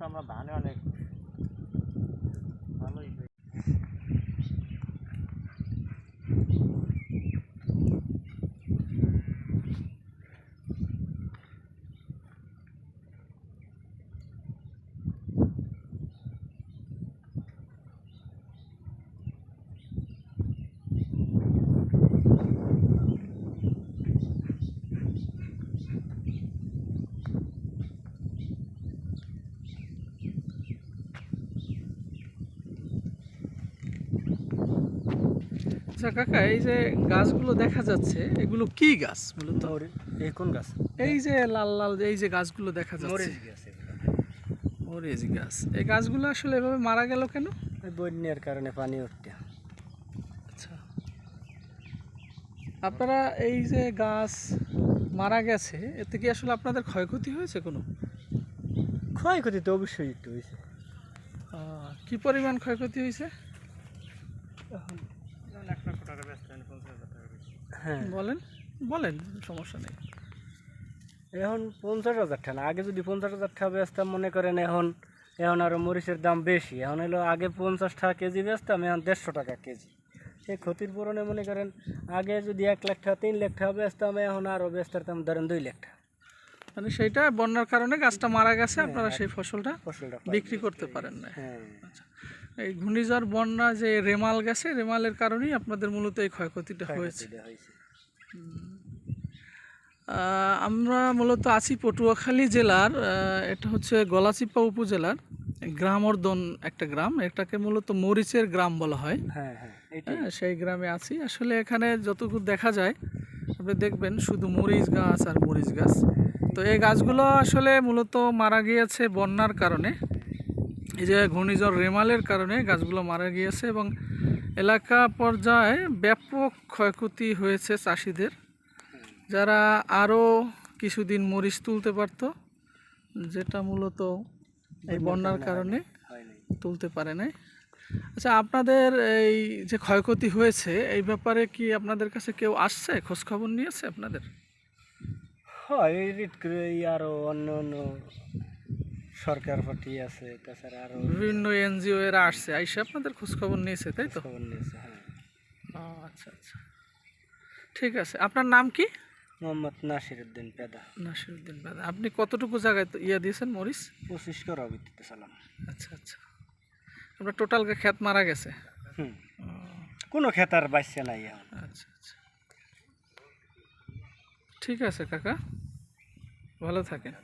আমরা ধানে অনেক ভালোই হয়েছে। আচ্ছা কাকা এই যে গাছগুলো দেখা যাচ্ছে এগুলো কি গাছ মূলত এই কোন গাছ? এই যে লাল লাল এই যে গাছগুলো দেখা যাচ্ছে। মরিচ গাছ এই গাছগুলো আসলে এভাবে মারা গেল কেন? বন্যার কারণে পানি উঠতে আচ্ছা। আপনারা এই যে গাছ মারা গেছে এতে কি আসলে আপনাদের ক্ষয়ক্ষতি হয়েছে কোনো? ক্ষয়ক্ষতি তো অবশ্যই একটু হয়েছে। কি পরিমাণ ক্ষয়ক্ষতি হয়েছে? হ্যাঁ। বলেন বলেন সমস্যা নেই। এখন পঞ্চাশ হাজার টাকা আগে যদি পঞ্চাশ হাজার টাকা বেচতাম মনে করেন এখন এখন আরও মরিচের দাম বেশি। এখন হলো আগে পঞ্চাশ টাকা কেজি বেচতাম এখন দেড়শো টাকা কেজি। সেই ক্ষতির পূরণে মনে করেন আগে যদি এক লাখ টাকা তিন লাখ টাকা বেচতাম এখন আরও বেচতাম ধরেন দুই লাখ টাকা মানে সেইটা বন্যার কারণে গাছটা মারা গেছে আপনারা সেই ফসলটা ফসলটা বিক্রি করতে পারেন না হ্যাঁ। আচ্ছা। এই ঘূর্ণিঝড় বন্যা যে রেমাল গেছে রেমালের কারণেই আপনাদের মূলত এই ক্ষয়ক্ষতিটা হয়েছে। আমরা মূলত আছি পটুয়াখালী জেলার এটা হচ্ছে গলাচিপা উপজেলার গ্রামর্দন একটা গ্রাম এটাকে মূলত মরিচের গ্রাম বলা হয়। হ্যাঁ হ্যাঁ হ্যাঁ সেই গ্রামে আছি। আসলে এখানে যতটুকু দেখা যায় আপনি দেখবেন শুধু মরিচ গাছ আর মরিচ গাছ। তো এই গাছগুলো আসলে মূলত মারা গিয়েছে বন্যার কারণে। এই যে ঘূর্ণিঝড় রেমালের কারণে গাছগুলো মারা গিয়েছে এবং এলাকা পর্যায়ে ব্যাপক ক্ষয়ক্ষতি হয়েছে চাষিদের। যারা আরও কিছুদিন মরিচ তুলতে পারতো যেটা মূলত এই বন্যার কারণে তুলতে পারে নাই। আচ্ছা আপনাদের এই যে ক্ষয়ক্ষতি হয়েছে এই ব্যাপারে কি আপনাদের কাছে কেউ আসছে? খোঁজখবর নিয়েছে আপনাদের? হয় আরও অন্য অন্য সরকার পার্টি আছে তাছাড়া আরও বিভিন্ন এনজিও এরা আসছে। আইসে আপনাদের খোঁজ খবর নিয়েছে তাই তো? খবর নিয়েছে হ্যাঁ। ও আচ্ছা আচ্ছা। ঠিক আছে। আপনার নাম কি? মোহাম্মদ নাসির উদ্দিন পেদা। নাসিরুদ্দিন বাদা আপনি কতটুকু জায়গায় তো ইয়া দিয়েছেন মরিচ? পঁচিশ করা ভিত্তিতে সালাম। আচ্ছা আচ্ছা। আপনার টোটাল ক্ষেত মারা গেছে। হুম। কোনো খেতার বাঁচছে নাই এখন। আচ্ছা আচ্ছা। ঠিক আছে কাকা। ভালো থাকেন।